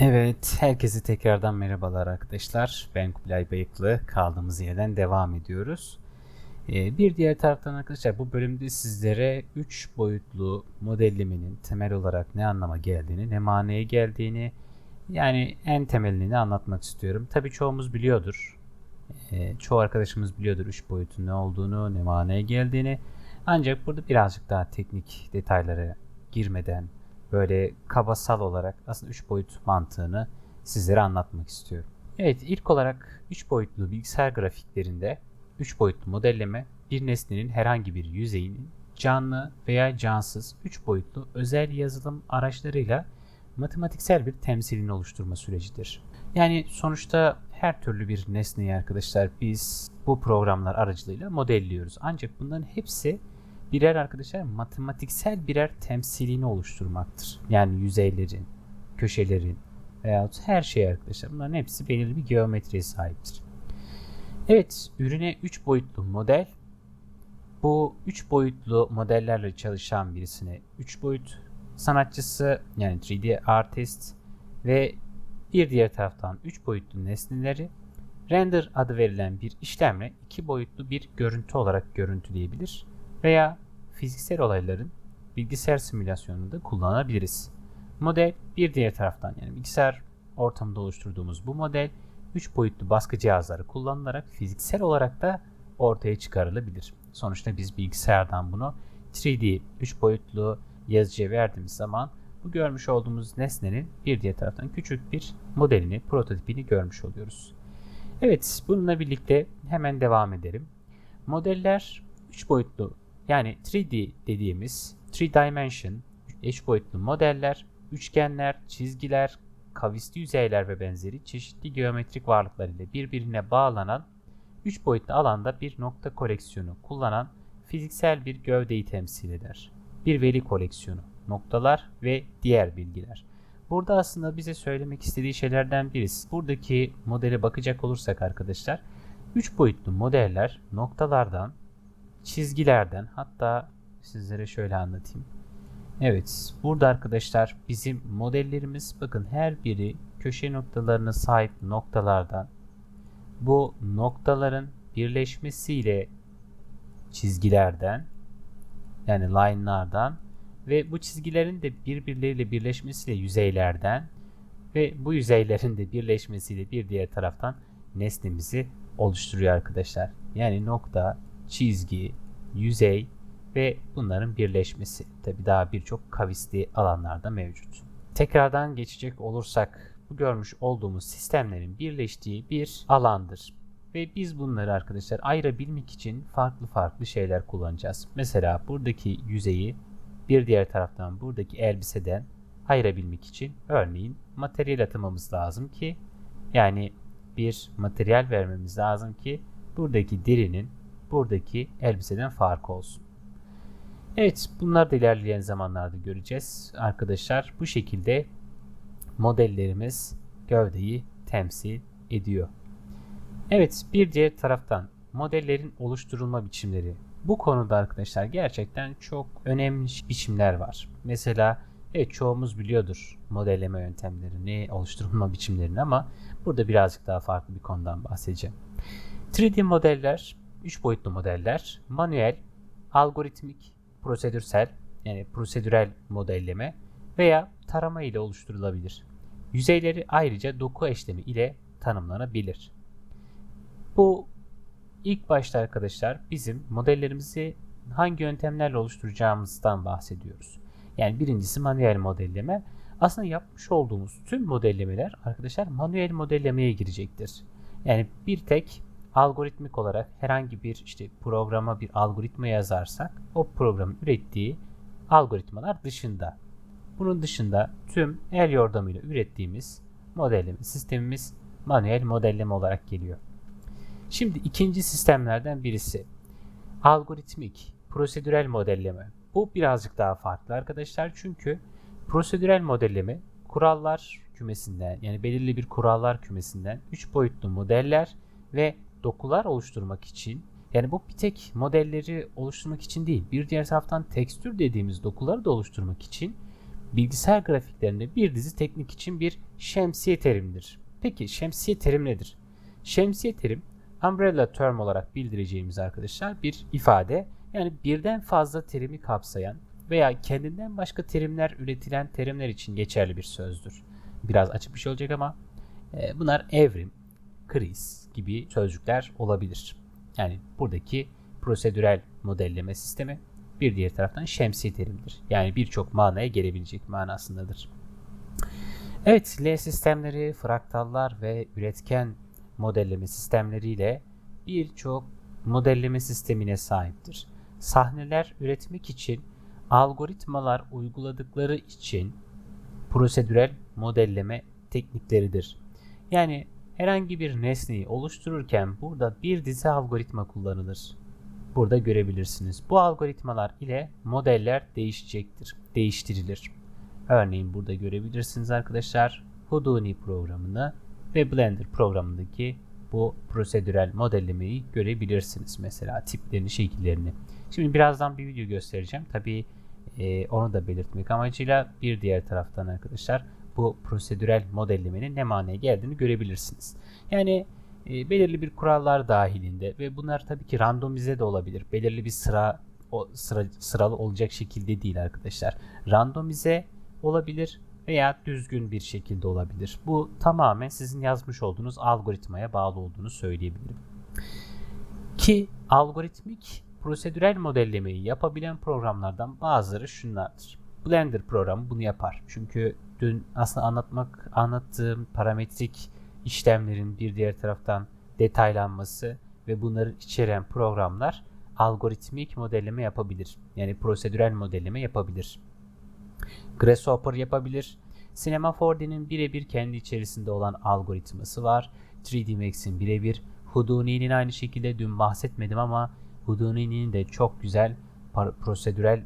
Evet, herkese tekrardan merhabalar arkadaşlar. Ben Kubilay Bayıklı. Kaldığımız yerden devam ediyoruz. Ee, bir diğer taraftan arkadaşlar bu bölümde sizlere 3 boyutlu modellemenin temel olarak ne anlama geldiğini, ne manaya geldiğini, yani en temelini anlatmak istiyorum. Tabii çoğumuz biliyordur. Ee, çoğu arkadaşımız biliyordur 3 boyutun ne olduğunu, ne manaya geldiğini. Ancak burada birazcık daha teknik detaylara girmeden böyle kabasal olarak aslında 3 boyut mantığını sizlere anlatmak istiyorum. Evet ilk olarak 3 boyutlu bilgisayar grafiklerinde 3 boyutlu modelleme bir nesnenin herhangi bir yüzeyinin canlı veya cansız 3 boyutlu özel yazılım araçlarıyla matematiksel bir temsilini oluşturma sürecidir. Yani sonuçta her türlü bir nesneyi arkadaşlar biz bu programlar aracılığıyla modelliyoruz. Ancak bunların hepsi birer arkadaşlar matematiksel birer temsilini oluşturmaktır. Yani yüzeylerin, köşelerin veyahut her şey arkadaşlar bunların hepsi belirli bir geometriye sahiptir. Evet, ürüne 3 boyutlu model bu 3 boyutlu modellerle çalışan birisine 3 boyut sanatçısı yani 3D artist ve bir diğer taraftan 3 boyutlu nesneleri render adı verilen bir işlemle 2 boyutlu bir görüntü olarak görüntüleyebilir veya fiziksel olayların bilgisayar simülasyonunda kullanabiliriz. Model bir diğer taraftan yani bilgisayar ortamında oluşturduğumuz bu model 3 boyutlu baskı cihazları kullanılarak fiziksel olarak da ortaya çıkarılabilir. Sonuçta biz bilgisayardan bunu 3D 3 boyutlu yazıcıya verdiğimiz zaman bu görmüş olduğumuz nesnenin bir diğer taraftan küçük bir modelini, prototipini görmüş oluyoruz. Evet, bununla birlikte hemen devam edelim. Modeller 3 boyutlu yani 3D dediğimiz 3 dimension, 3 boyutlu modeller, üçgenler, çizgiler, kavisli yüzeyler ve benzeri çeşitli geometrik varlıklar ile birbirine bağlanan 3 boyutlu alanda bir nokta koleksiyonu kullanan fiziksel bir gövdeyi temsil eder. Bir veri koleksiyonu, noktalar ve diğer bilgiler. Burada aslında bize söylemek istediği şeylerden birisi. Buradaki modele bakacak olursak arkadaşlar 3 boyutlu modeller noktalardan, çizgilerden hatta sizlere şöyle anlatayım. Evet burada arkadaşlar bizim modellerimiz bakın her biri köşe noktalarına sahip noktalardan bu noktaların birleşmesiyle çizgilerden yani line'lardan ve bu çizgilerin de birbirleriyle birleşmesiyle yüzeylerden ve bu yüzeylerin de birleşmesiyle bir diğer taraftan nesnemizi oluşturuyor arkadaşlar. Yani nokta, çizgi, yüzey ve bunların birleşmesi. Tabi daha birçok kavisli alanlarda mevcut. Tekrardan geçecek olursak bu görmüş olduğumuz sistemlerin birleştiği bir alandır. Ve biz bunları arkadaşlar ayırabilmek için farklı farklı şeyler kullanacağız. Mesela buradaki yüzeyi bir diğer taraftan buradaki elbiseden ayırabilmek için örneğin materyal atımamız lazım ki yani bir materyal vermemiz lazım ki buradaki derinin buradaki elbiseden farkı olsun. Evet bunlar da ilerleyen zamanlarda göreceğiz arkadaşlar. Bu şekilde modellerimiz gövdeyi temsil ediyor. Evet bir diğer taraftan modellerin oluşturulma biçimleri. Bu konuda arkadaşlar gerçekten çok önemli biçimler var. Mesela evet çoğumuz biliyordur modelleme yöntemlerini, oluşturulma biçimlerini ama burada birazcık daha farklı bir konudan bahsedeceğim. 3D modeller, 3 boyutlu modeller, manuel, algoritmik, prosedürsel yani prosedürel modelleme veya tarama ile oluşturulabilir. Yüzeyleri ayrıca doku eşlemi ile tanımlanabilir. Bu ilk başta arkadaşlar bizim modellerimizi hangi yöntemlerle oluşturacağımızdan bahsediyoruz. Yani birincisi manuel modelleme. Aslında yapmış olduğumuz tüm modellemeler arkadaşlar manuel modellemeye girecektir. Yani bir tek algoritmik olarak herhangi bir işte programa bir algoritma yazarsak o programın ürettiği algoritmalar dışında. Bunun dışında tüm el yordamıyla ürettiğimiz modelleme sistemimiz manuel modelleme olarak geliyor. Şimdi ikinci sistemlerden birisi algoritmik prosedürel modelleme. Bu birazcık daha farklı arkadaşlar çünkü prosedürel modelleme kurallar kümesinden yani belirli bir kurallar kümesinden 3 boyutlu modeller ve dokular oluşturmak için yani bu bir tek modelleri oluşturmak için değil bir diğer taraftan tekstür dediğimiz dokuları da oluşturmak için bilgisayar grafiklerinde bir dizi teknik için bir şemsiye terimdir. Peki şemsiye terim nedir? Şemsiye terim umbrella term olarak bildireceğimiz arkadaşlar bir ifade yani birden fazla terimi kapsayan veya kendinden başka terimler üretilen terimler için geçerli bir sözdür. Biraz açık bir şey olacak ama e, bunlar evrim, kriz gibi sözcükler olabilir. Yani buradaki prosedürel modelleme sistemi bir diğer taraftan şemsi terimdir. Yani birçok manaya gelebilecek manasındadır. Evet, L sistemleri, fraktallar ve üretken modelleme sistemleriyle birçok modelleme sistemine sahiptir. Sahneler üretmek için algoritmalar uyguladıkları için prosedürel modelleme teknikleridir. Yani herhangi bir nesneyi oluştururken burada bir dizi algoritma kullanılır. Burada görebilirsiniz. Bu algoritmalar ile modeller değişecektir, değiştirilir. Örneğin burada görebilirsiniz arkadaşlar Houdini programını ve Blender programındaki bu prosedürel modellemeyi görebilirsiniz. Mesela tiplerini, şekillerini. Şimdi birazdan bir video göstereceğim. Tabii e, onu da belirtmek amacıyla bir diğer taraftan arkadaşlar bu prosedürel modellemenin ne manaya geldiğini görebilirsiniz. Yani e, belirli bir kurallar dahilinde ve bunlar tabii ki randomize de olabilir. Belirli bir sıra o sıra sıralı olacak şekilde değil arkadaşlar. Randomize olabilir veya düzgün bir şekilde olabilir. Bu tamamen sizin yazmış olduğunuz algoritmaya bağlı olduğunu söyleyebilirim. Ki algoritmik prosedürel modellemeyi yapabilen programlardan bazıları şunlardır. Blender programı bunu yapar. Çünkü dün aslında anlatmak anlattığım parametrik işlemlerin bir diğer taraftan detaylanması ve bunları içeren programlar algoritmik modelleme yapabilir. Yani prosedürel modelleme yapabilir. Grasshopper yapabilir. Cinema 4D'nin birebir kendi içerisinde olan algoritması var. 3D Max'in birebir. Houdini'nin aynı şekilde dün bahsetmedim ama Houdini'nin de çok güzel prosedürel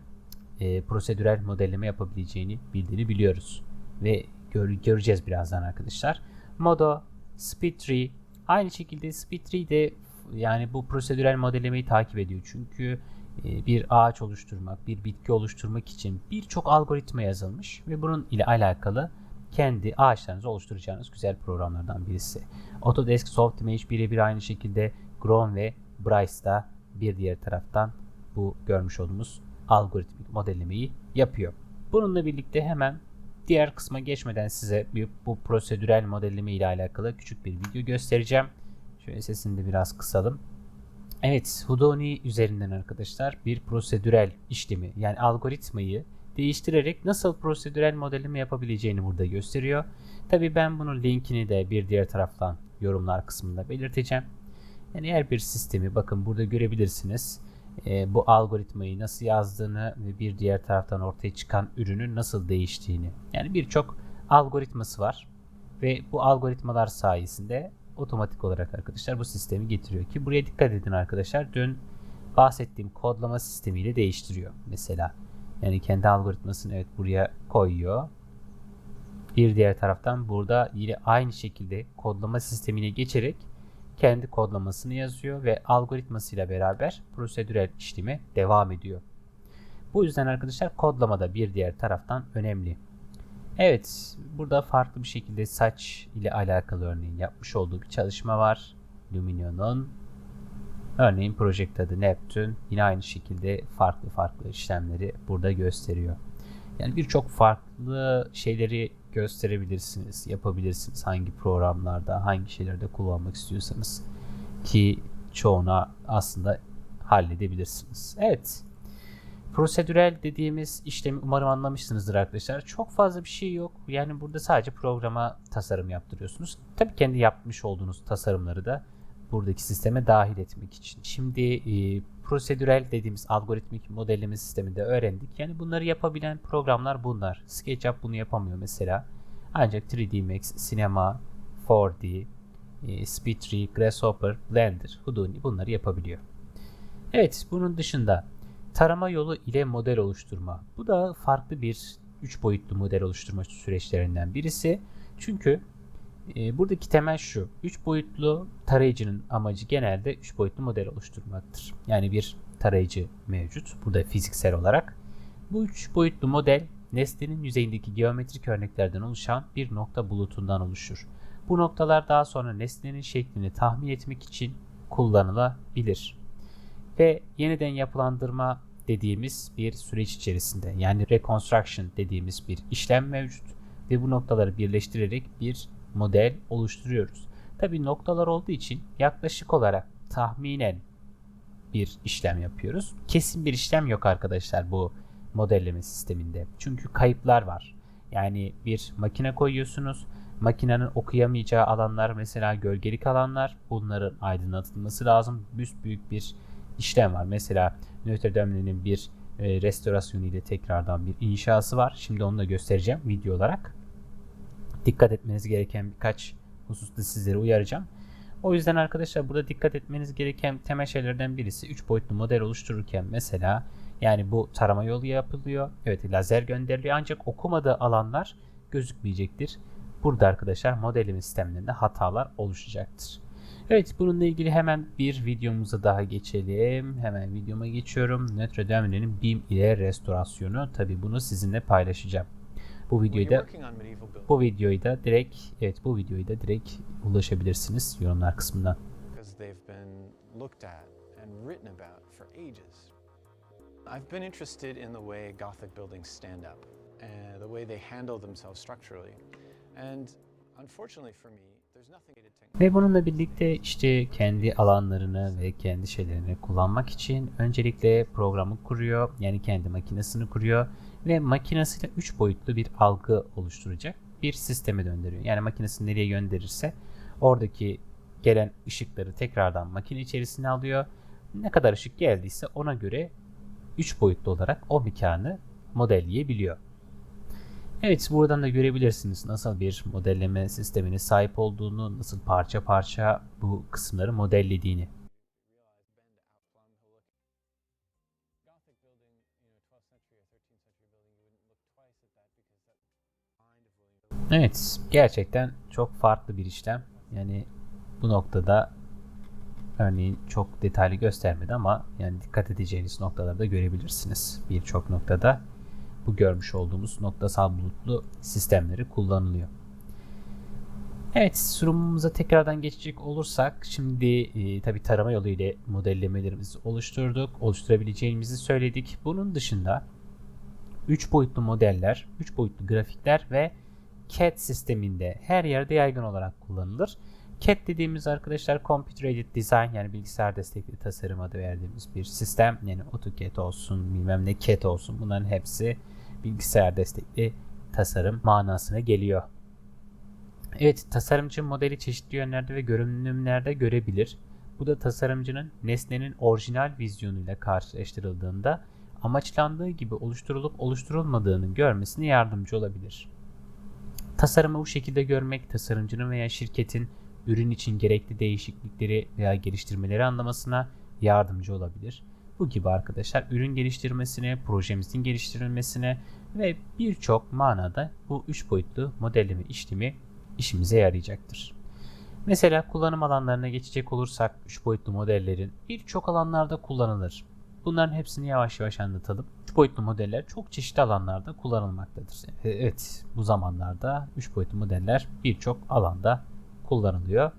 e, prosedürel modelleme yapabileceğini bildiğini biliyoruz. Ve gör, göreceğiz birazdan arkadaşlar. Modo, Speed aynı şekilde Speed de yani bu prosedürel modellemeyi takip ediyor. Çünkü e, bir ağaç oluşturmak, bir bitki oluşturmak için birçok algoritma yazılmış ve bunun ile alakalı kendi ağaçlarınızı oluşturacağınız güzel programlardan birisi. Autodesk Softimage birebir aynı şekilde Grom ve Bryce da bir diğer taraftan bu görmüş olduğumuz algoritmik modellemeyi yapıyor. Bununla birlikte hemen diğer kısma geçmeden size bir, bu prosedürel modelleme ile alakalı küçük bir video göstereceğim. Şöyle sesini de biraz kısalım. Evet, Houdini üzerinden arkadaşlar bir prosedürel işlemi yani algoritmayı değiştirerek nasıl prosedürel modelleme yapabileceğini burada gösteriyor. Tabi ben bunun linkini de bir diğer taraftan yorumlar kısmında belirteceğim. Yani her bir sistemi bakın burada görebilirsiniz. E, bu algoritmayı nasıl yazdığını ve bir diğer taraftan ortaya çıkan ürünün nasıl değiştiğini. Yani birçok algoritması var ve bu algoritmalar sayesinde otomatik olarak arkadaşlar bu sistemi getiriyor ki buraya dikkat edin arkadaşlar. Dün bahsettiğim kodlama sistemiyle değiştiriyor mesela. Yani kendi algoritmasını evet buraya koyuyor. Bir diğer taraftan burada yine aynı şekilde kodlama sistemine geçerek kendi kodlamasını yazıyor ve algoritmasıyla beraber prosedürel işlemi devam ediyor. Bu yüzden arkadaşlar kodlamada bir diğer taraftan önemli. Evet, burada farklı bir şekilde saç ile alakalı örneğin yapmış olduğu bir çalışma var. Luminion'un örneğin project adı Neptune yine aynı şekilde farklı farklı işlemleri burada gösteriyor. Yani birçok farklı şeyleri gösterebilirsiniz, yapabilirsiniz hangi programlarda, hangi şeylerde kullanmak istiyorsanız ki çoğuna aslında halledebilirsiniz. Evet. Prosedürel dediğimiz işlemi umarım anlamışsınızdır arkadaşlar. Çok fazla bir şey yok. Yani burada sadece programa tasarım yaptırıyorsunuz. Tabii kendi yapmış olduğunuz tasarımları da buradaki sisteme dahil etmek için. Şimdi e, prosedürel dediğimiz algoritmik modelleme sisteminde öğrendik. Yani bunları yapabilen programlar bunlar. SketchUp bunu yapamıyor mesela. Ancak 3D Max, Cinema, 4D, e, Speedtree, Grasshopper, Blender, Houdini bunları yapabiliyor. Evet bunun dışında tarama yolu ile model oluşturma. Bu da farklı bir 3 boyutlu model oluşturma süreçlerinden birisi. Çünkü e, buradaki temel şu. 3 boyutlu tarayıcının amacı genelde 3 boyutlu model oluşturmaktır. Yani bir tarayıcı mevcut. Burada fiziksel olarak. Bu 3 boyutlu model nesnenin yüzeyindeki geometrik örneklerden oluşan bir nokta bulutundan oluşur. Bu noktalar daha sonra nesnenin şeklini tahmin etmek için kullanılabilir. Ve yeniden yapılandırma dediğimiz bir süreç içerisinde yani reconstruction dediğimiz bir işlem mevcut ve bu noktaları birleştirerek bir model oluşturuyoruz. Tabi noktalar olduğu için yaklaşık olarak tahminen bir işlem yapıyoruz. Kesin bir işlem yok arkadaşlar bu modelleme sisteminde. Çünkü kayıplar var. Yani bir makine koyuyorsunuz. Makinenin okuyamayacağı alanlar mesela gölgelik alanlar. Bunların aydınlatılması lazım. Büyük bir işlem var. Mesela Notre Dame'nin bir e, restorasyonu ile tekrardan bir inşası var. Şimdi onu da göstereceğim video olarak. Dikkat etmeniz gereken birkaç hususta sizleri uyaracağım. O yüzden arkadaşlar burada dikkat etmeniz gereken temel şeylerden birisi 3 boyutlu model oluştururken mesela yani bu tarama yolu yapılıyor. Evet lazer gönderiliyor ancak okumadığı alanlar gözükmeyecektir. Burada arkadaşlar modelleme sistemlerinde hatalar oluşacaktır. Evet bununla ilgili hemen bir videomuza daha geçelim. Hemen videoma geçiyorum. Notre Dame'nin BIM ile restorasyonu. Tabi bunu sizinle paylaşacağım. Bu videoyu da bu videoyu da direkt evet bu videoyu da direkt ulaşabilirsiniz yorumlar kısmından. I've been interested in the way Gothic buildings stand up, and the way they handle themselves structurally. And unfortunately for me, ve bununla birlikte işte kendi alanlarını ve kendi şeylerini kullanmak için öncelikle programı kuruyor. Yani kendi makinesini kuruyor ve makinesiyle 3 boyutlu bir algı oluşturacak bir sisteme döndürüyor. Yani makinesini nereye gönderirse oradaki gelen ışıkları tekrardan makine içerisine alıyor. Ne kadar ışık geldiyse ona göre 3 boyutlu olarak o mekanı modelleyebiliyor. Evet buradan da görebilirsiniz nasıl bir modelleme sistemine sahip olduğunu, nasıl parça parça bu kısımları modellediğini. Evet gerçekten çok farklı bir işlem. Yani bu noktada örneğin çok detaylı göstermedi ama yani dikkat edeceğiniz noktalarda görebilirsiniz. Birçok noktada bu görmüş olduğumuz noktasal bulutlu sistemleri kullanılıyor. Evet sunumumuza tekrardan geçecek olursak şimdi e, tabi tarama yolu ile modellemelerimizi oluşturduk. Oluşturabileceğimizi söyledik. Bunun dışında 3 boyutlu modeller, 3 boyutlu grafikler ve CAD sisteminde her yerde yaygın olarak kullanılır. CAD dediğimiz arkadaşlar Computer Aided Design yani bilgisayar destekli tasarım adı verdiğimiz bir sistem. Yani AutoCAD olsun bilmem ne CAD olsun bunların hepsi bilgisayar destekli tasarım manasına geliyor. Evet tasarımcı modeli çeşitli yönlerde ve görünümlerde görebilir. Bu da tasarımcının nesnenin orijinal vizyonuyla karşılaştırıldığında amaçlandığı gibi oluşturulup oluşturulmadığını görmesine yardımcı olabilir. Tasarımı bu şekilde görmek tasarımcının veya şirketin ürün için gerekli değişiklikleri veya geliştirmeleri anlamasına yardımcı olabilir. Bu gibi arkadaşlar ürün geliştirmesine, projemizin geliştirilmesine ve birçok manada bu 3 boyutlu modelleme işlemi işimize yarayacaktır. Mesela kullanım alanlarına geçecek olursak 3 boyutlu modellerin birçok alanlarda kullanılır. Bunların hepsini yavaş yavaş anlatalım. 3 boyutlu modeller çok çeşitli alanlarda kullanılmaktadır. Evet bu zamanlarda 3 boyutlu modeller birçok alanda kullanılıyor.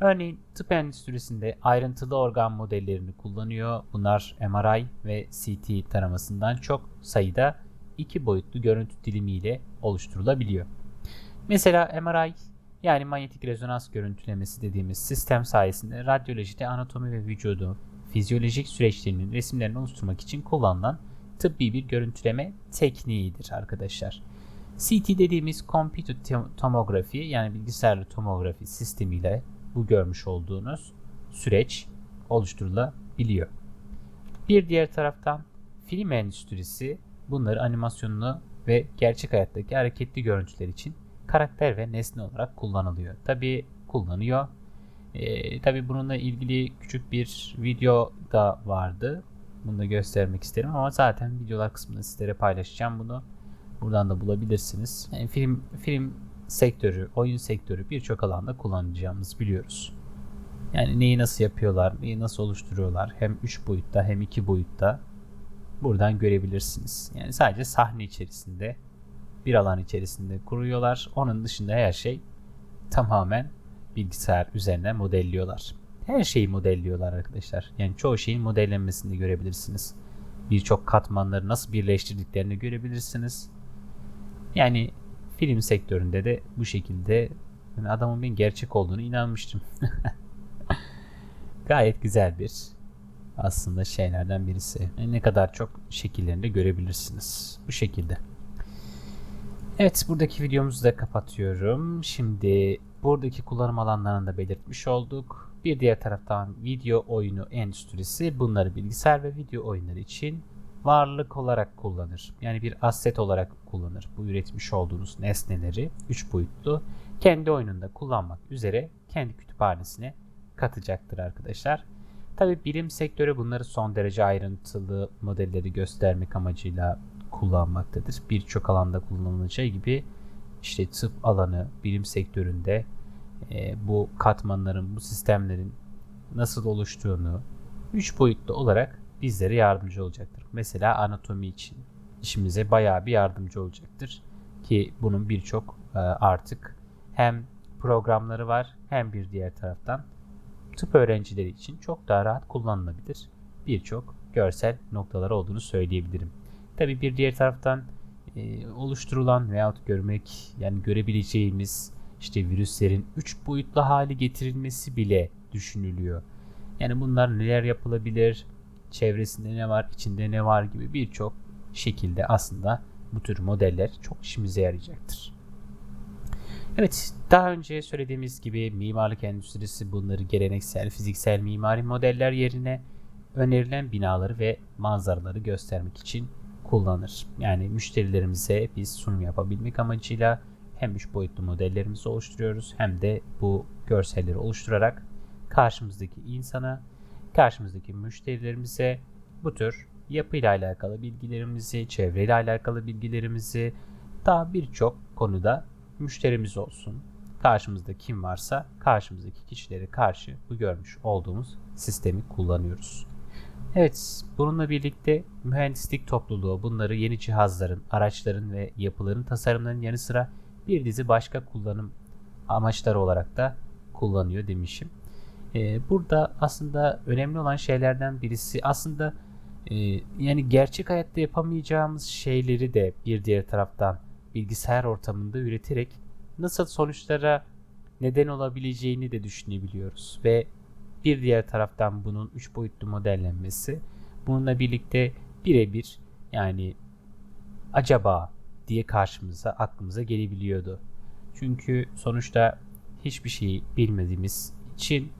Örneğin tıp endüstrisinde ayrıntılı organ modellerini kullanıyor. Bunlar MRI ve CT taramasından çok sayıda iki boyutlu görüntü dilimiyle oluşturulabiliyor. Mesela MRI yani manyetik rezonans görüntülemesi dediğimiz sistem sayesinde radyolojide anatomi ve vücudu fizyolojik süreçlerinin resimlerini oluşturmak için kullanılan tıbbi bir görüntüleme tekniğidir arkadaşlar. CT dediğimiz computed tomografi yani bilgisayarlı tomografi sistemiyle bu görmüş olduğunuz süreç oluşturulabiliyor. Bir diğer taraftan film endüstrisi bunları animasyonlu ve gerçek hayattaki hareketli görüntüler için karakter ve nesne olarak kullanılıyor. Tabi kullanıyor. Ee, Tabi bununla ilgili küçük bir video da vardı. Bunu da göstermek isterim ama zaten videolar kısmında sizlere paylaşacağım bunu. Buradan da bulabilirsiniz. Yani film film sektörü, oyun sektörü birçok alanda kullanacağımızı biliyoruz. Yani neyi nasıl yapıyorlar, neyi nasıl oluşturuyorlar hem 3 boyutta hem 2 boyutta buradan görebilirsiniz. Yani sadece sahne içerisinde bir alan içerisinde kuruyorlar. Onun dışında her şey tamamen bilgisayar üzerinden modelliyorlar. Her şeyi modelliyorlar arkadaşlar. Yani çoğu şeyin modellenmesini görebilirsiniz. Birçok katmanları nasıl birleştirdiklerini görebilirsiniz. Yani film sektöründe de bu şekilde yani adamın ben gerçek olduğunu inanmıştım. Gayet güzel bir aslında şeylerden birisi. Ne kadar çok şekillerini de görebilirsiniz. Bu şekilde. Evet buradaki videomuzu da kapatıyorum. Şimdi buradaki kullanım alanlarını da belirtmiş olduk. Bir diğer taraftan video oyunu endüstrisi bunları bilgisayar ve video oyunları için varlık olarak kullanır. Yani bir asset olarak kullanır. Bu üretmiş olduğunuz nesneleri 3 boyutlu kendi oyununda kullanmak üzere kendi kütüphanesine katacaktır arkadaşlar. Tabi bilim sektörü bunları son derece ayrıntılı modelleri göstermek amacıyla kullanmaktadır. Birçok alanda kullanılacağı gibi işte tıp alanı, bilim sektöründe e, bu katmanların, bu sistemlerin nasıl oluştuğunu 3 boyutlu olarak bizlere yardımcı olacaktır. Mesela anatomi için işimize bayağı bir yardımcı olacaktır. Ki bunun birçok e, artık hem programları var hem bir diğer taraftan tıp öğrencileri için çok daha rahat kullanılabilir. Birçok görsel noktaları olduğunu söyleyebilirim. Tabi bir diğer taraftan e, oluşturulan veyahut görmek yani görebileceğimiz işte virüslerin 3 boyutlu hale getirilmesi bile düşünülüyor. Yani bunlar neler yapılabilir, çevresinde ne var, içinde ne var gibi birçok şekilde aslında bu tür modeller çok işimize yarayacaktır. Evet, daha önce söylediğimiz gibi mimarlık endüstrisi bunları geleneksel fiziksel mimari modeller yerine önerilen binaları ve manzaraları göstermek için kullanır. Yani müşterilerimize biz sunum yapabilmek amacıyla hem 3 boyutlu modellerimizi oluşturuyoruz hem de bu görselleri oluşturarak karşımızdaki insana, karşımızdaki müşterilerimize bu tür yapıyla alakalı bilgilerimizi, çevreyle alakalı bilgilerimizi daha birçok konuda müşterimiz olsun. Karşımızda kim varsa karşımızdaki kişilere karşı bu görmüş olduğumuz sistemi kullanıyoruz. Evet, bununla birlikte mühendislik topluluğu bunları yeni cihazların, araçların ve yapıların tasarımlarının yanı sıra bir dizi başka kullanım amaçları olarak da kullanıyor demişim. Ee, burada aslında önemli olan şeylerden birisi aslında e, yani gerçek hayatta yapamayacağımız şeyleri de bir diğer taraftan bilgisayar ortamında üreterek nasıl sonuçlara neden olabileceğini de düşünebiliyoruz ve bir diğer taraftan bunun 3 boyutlu modellenmesi bununla birlikte birebir yani acaba diye karşımıza aklımıza gelebiliyordu. Çünkü sonuçta hiçbir şeyi bilmediğimiz için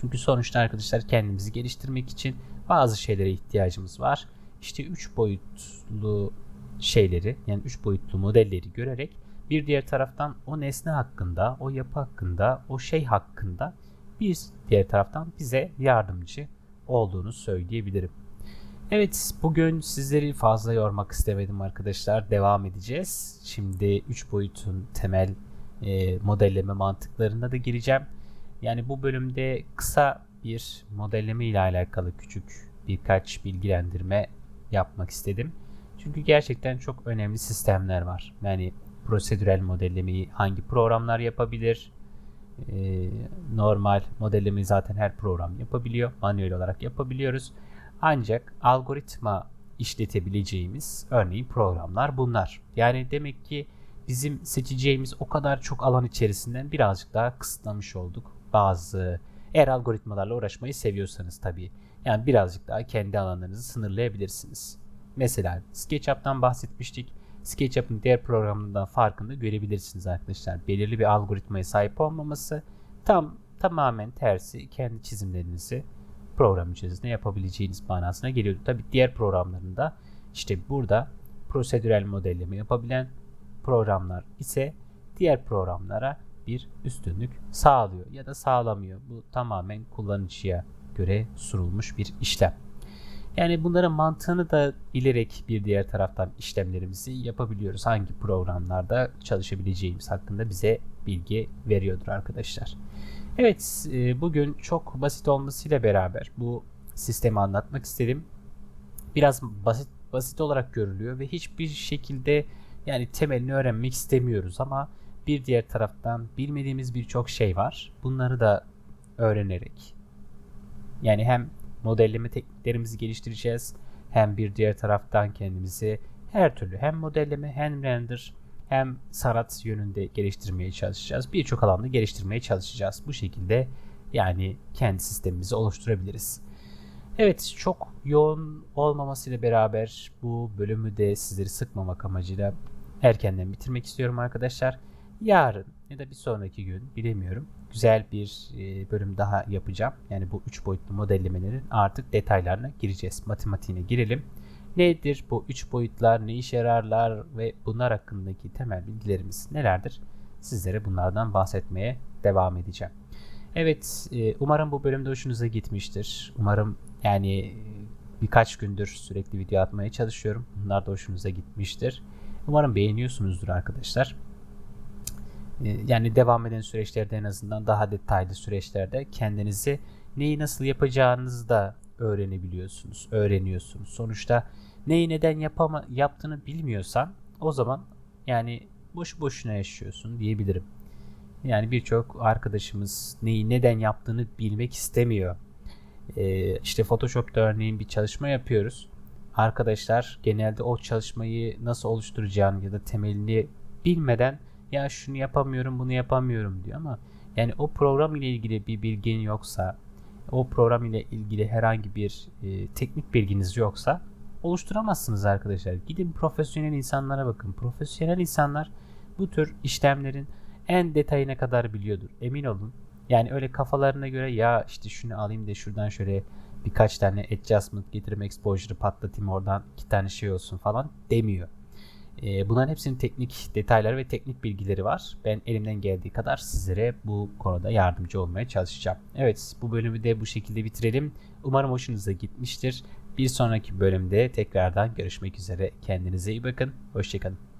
çünkü sonuçta arkadaşlar kendimizi geliştirmek için bazı şeylere ihtiyacımız var. İşte 3 boyutlu şeyleri yani 3 boyutlu modelleri görerek bir diğer taraftan o nesne hakkında, o yapı hakkında, o şey hakkında bir diğer taraftan bize yardımcı olduğunu söyleyebilirim. Evet bugün sizleri fazla yormak istemedim arkadaşlar. Devam edeceğiz. Şimdi 3 boyutun temel e, modelleme mantıklarına da gireceğim. Yani bu bölümde kısa bir modelleme ile alakalı küçük birkaç bilgilendirme yapmak istedim. Çünkü gerçekten çok önemli sistemler var. Yani prosedürel modellemeyi hangi programlar yapabilir? Ee, normal modellemeyi zaten her program yapabiliyor. Manuel olarak yapabiliyoruz. Ancak algoritma işletebileceğimiz örneğin programlar bunlar. Yani demek ki bizim seçeceğimiz o kadar çok alan içerisinden birazcık daha kısıtlamış olduk. Bazı eğer algoritmalarla uğraşmayı seviyorsanız tabii. Yani birazcık daha kendi alanlarınızı sınırlayabilirsiniz. Mesela SketchUp'tan bahsetmiştik. SketchUp'ın diğer programlarından farkını görebilirsiniz arkadaşlar. Belirli bir algoritmaya sahip olmaması tam tamamen tersi kendi çizimlerinizi program içerisinde yapabileceğiniz manasına geliyordu. Tabi diğer programlarında işte burada prosedürel modelleme yapabilen programlar ise diğer programlara bir üstünlük sağlıyor ya da sağlamıyor. Bu tamamen kullanıcıya göre sunulmuş bir işlem. Yani bunların mantığını da bilerek bir diğer taraftan işlemlerimizi yapabiliyoruz. Hangi programlarda çalışabileceğimiz hakkında bize bilgi veriyordur arkadaşlar. Evet e, bugün çok basit olmasıyla beraber bu sistemi anlatmak istedim. Biraz basit basit olarak görülüyor ve hiçbir şekilde Yani temelini öğrenmek istemiyoruz ama bir diğer taraftan bilmediğimiz birçok şey var. Bunları da öğrenerek yani hem modelleme tekniklerimizi geliştireceğiz hem bir diğer taraftan kendimizi her türlü hem modelleme hem render hem sanat yönünde geliştirmeye çalışacağız. Birçok alanda geliştirmeye çalışacağız. Bu şekilde yani kendi sistemimizi oluşturabiliriz. Evet çok yoğun olmamasıyla beraber bu bölümü de sizleri sıkmamak amacıyla erkenden bitirmek istiyorum arkadaşlar. Yarın ya da bir sonraki gün bilemiyorum. Güzel bir e, bölüm daha yapacağım. Yani bu 3 boyutlu modellemelerin artık detaylarına gireceğiz. Matematiğine girelim. Nedir bu 3 boyutlar, ne işe yararlar ve bunlar hakkındaki temel bilgilerimiz nelerdir? Sizlere bunlardan bahsetmeye devam edeceğim. Evet, e, umarım bu bölümde hoşunuza gitmiştir. Umarım yani e, birkaç gündür sürekli video atmaya çalışıyorum. Bunlar da hoşunuza gitmiştir. Umarım beğeniyorsunuzdur arkadaşlar. E, Yani devam eden süreçlerde en azından daha detaylı süreçlerde kendinizi neyi nasıl yapacağınızı da öğrenebiliyorsunuz, öğreniyorsunuz. Sonuçta neyi neden yapama, yaptığını bilmiyorsan o zaman yani boş boşuna yaşıyorsun diyebilirim. Yani birçok arkadaşımız neyi neden yaptığını bilmek istemiyor. Ee, işte Photoshop'ta örneğin bir çalışma yapıyoruz. Arkadaşlar genelde o çalışmayı nasıl oluşturacağını ya da temelini bilmeden ya şunu yapamıyorum bunu yapamıyorum diyor ama yani o program ile ilgili bir bilgin yoksa o program ile ilgili herhangi bir e, teknik bilginiz yoksa oluşturamazsınız arkadaşlar. Gidin profesyonel insanlara bakın. Profesyonel insanlar bu tür işlemlerin en detayına kadar biliyordur. Emin olun. Yani öyle kafalarına göre ya işte şunu alayım da şuradan şöyle birkaç tane adjustment getirip exposure'ı patlatayım oradan iki tane şey olsun falan demiyor. Ee, bunların hepsinin teknik detayları ve teknik bilgileri var. Ben elimden geldiği kadar sizlere bu konuda yardımcı olmaya çalışacağım. Evet bu bölümü de bu şekilde bitirelim. Umarım hoşunuza gitmiştir. Bir sonraki bölümde tekrardan görüşmek üzere. Kendinize iyi bakın. Hoşçakalın.